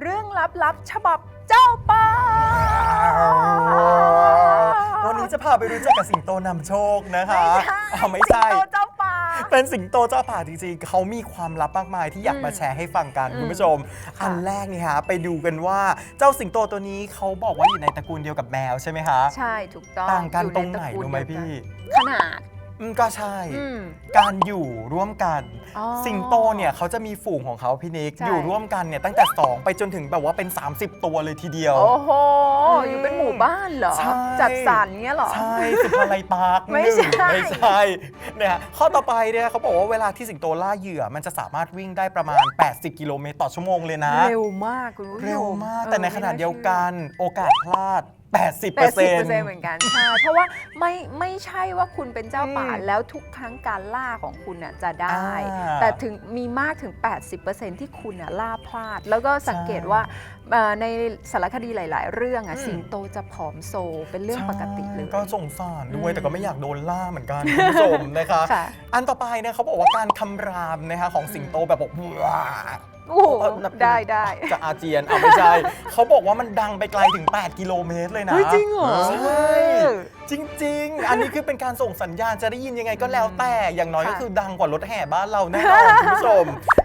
เรื่องลับๆ ฉบับเจ้าป่า วันนี้จะพาไปรู้จักกับสิงโตนำโชคนะคะไม่ใช่อ้าวไม่ใช่สิงโตเจ้าป่า เป็นสิงโตเจ้าป่าจริงๆ เขามีความลับมากมายที่อยากมาแชร์ให้ฟังกันอืมคุณผู้ชมค่ะอันแรกนี่ฮะไปดูกันว่าเจ้าสิงโตตัวนี้เขาบอกว่าอยู่ในตระกูลเดียวกับแมวใช่ไหมคะ ใช่ถูกต้องต่างกันอยู่ตรงไหนตะกูลรู้ไหมเดียวพี่กันขนาด อืมก็ใช่ อืม การอยู่ร่วมกัน อ๋อสิงโตเนี่ยเขาจะมีฝูงของเขาพี่นิก ใช่ อยู่ร่วมกันเนี่ยตั้งแต่ 2 ไปจนถึงแบบว่าเป็น 30 ตัวเลยทีเดียว โอ้โห อืมอยู่เป็นหมู่บ้านเหรอ ใช่ จัดสรรเงี้ยเหรอ ใช่สุภาลัยปาร์คไม่หนึ่งใช่ไม่ใช่เนี่ยฮะข้อต่อไปเนี่ยเขาบอกว่าเวลาที่สิงโตล่าเหยื่อ มันจะสามารถวิ่งได้ประมาณ 80 กิโลเมตรต่อชั่วโมงเลยนะ เร็วมากคุณผู้ชมเร็วมากออแต่ในขณะเดียวกัน โอกาสพลาด 80%แปดสิบเปอร์เซ็นต์เหมือนกันใช่เพราะว่าไม่ไม่ใช่ว่าคุณเป็นเจ้าป่าอืมแล้วทุกครั้งการล่าของคุณน่ะจะได้อ่าแต่ถึงมีมากถึง 80%ที่คุณน่ะล่าพลาด แล้วก็สังเกตใช่ว่าเอ่อในสารคดีหลาย ๆ เรื่องอะอืมสิงโตจะผอมโซเป็นเรื่องปกติเลยใช่ก็สงสารด้วยอืมแต่ก็ไม่อยากโดนล่าเหมือนกันคุณผู้ชมนะคะค่ะอันต่อไปเนี่ยเขาบอกว่าการคำรามนะคะของสิงโตแบบบอกว้าโอ้โหเออนับ ได้ได้ จะอาเจียนเอาไม่ใช่ เขาบอกว่ามันดังไปไกลถึง 8 กิโลเมตรเลยนะเฮ้ยจริงเหรอ ใช่จริง ๆ อันนี้คือเป็นการส่งสัญญาณจะได้ยินยังไงก็แล้วแต่อย่างน้อยค่ะก็คือดังกว่ารถแห่บ้านเราแน่นอนคุณผู้ชม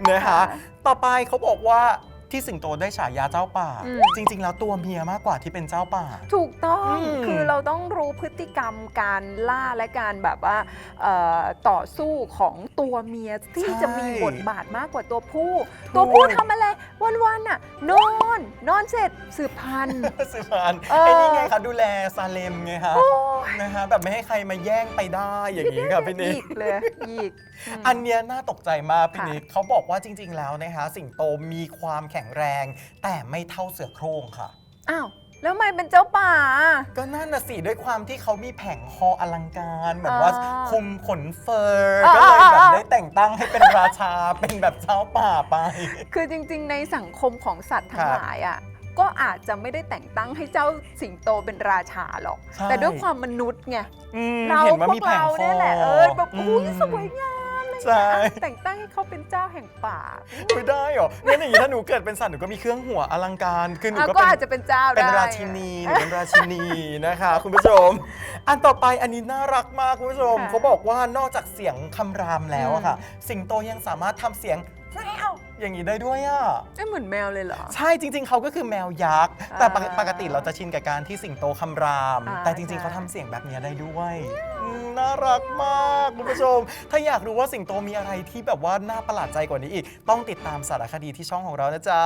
นะคะค่ะต่อไปเขาบอกว่า ที่สิงโตได้ฉายาเจ้าป่า อืม จริง ๆ แล้วตัวเมียมากกว่าที่เป็นเจ้าป่า ถูกต้อง อืม คือเราต้องรู้พฤติกรรมการล่าและการแบบว่าเอ่อต่อสู้ของตัวเมียที่ใช่จะมีบทบาทมากกว่าตัวผู้ถูกตัวผู้ทำอะไร วันๆน่ะ นอน นอนเสร็จสืบพันธุ์สิพานเออ ไอ้นี่ไงคะดูแลซาเลมไงคะโอ้ยนะคะแบบไม่ให้ใครมาแย่งไปได้อย่างนี้ค่ะพี่นิอีก กเลย อีกมอันเนี้ยน่าตกใจมากพี่ค่ะนิกเขาบอกว่าจริง ๆ แล้วนะคะสิงโตมีความแข็งแรง แต่ไม่เท่าเสือโคร่งค่ะ อ้าว แล้วทำไมเป็นเจ้าป่า ก็นั่นน่ะสิด้วยความที่เขามีแผงคออลังการเหมือนว่าอ่าคุมขนเฟอร์อ่าก็เลยแบบอ่า ได้แต่งตั้งให้เป็นราชา เป็นแบบเจ้าป่าไป คือจริงๆ ในสังคมของสัตว์ทั้คงรับหลายอะก็อาจจะไม่ได้แต่งตั้งให้เจ้าสิงโตเป็นราชาหรอก ใช่ แต่ด้วยความมนุษย์ไง อืมเราเห็นว่าพวมีกแผงเราคอเนี่ยแหละเออแบบอุ้ยมสวยงามเลย ใช่อะแต่งตั้งให้เขาเป็นเจ้าแห่งป่าไม่ได้เหรองั้นอย่างนี้ถ้าหนูเกิดเป็นสัตว์หนูก็มีเครื่องหัวอลังการคือหนูอะก็ก็เป็นอาจจะเป็นเจ้าได้ เป็นราชินีหรือเป็นราชินีนะคะ คุณผู้ชม อันต่อไปอันนี้น่ารักมากคุณผู้ชมค่ะ เขาบอกว่านอกจากเสียงคำรามแล้วอะค่ะอืสิงโตยังสามารถทำเสียงแมว อย่างนี้ได้ด้วยอะ เอ้ยเหมือนแมวเลยเหรอ ใช่จริง ๆ เขาก็คือแมวยักษ์ แต่ปกอ่าปกติเราจะชินกับการที่สิงโตคำราม อ่าแต่จริงใช่ๆเขาทำเสียงแบบนี้ได้ด้วยอืมน่ารักมากคุณผู้ชม ถ้าอยากรู้ว่าสิงโตมีอะไรที่แบบว่าน่าประหลาดใจกว่านี้อีก ต้องติดตามสารคดีที่ช่องของเรานะจ๊ะ